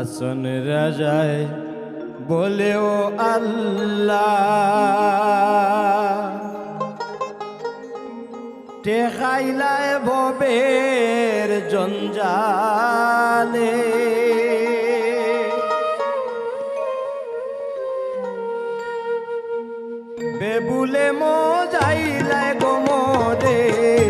আসন রাজায় বলেও আল্লাহ টেকাইলায় ববের জঞ্জালে। বেবুলে মজাইলায় গোমদের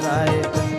যায়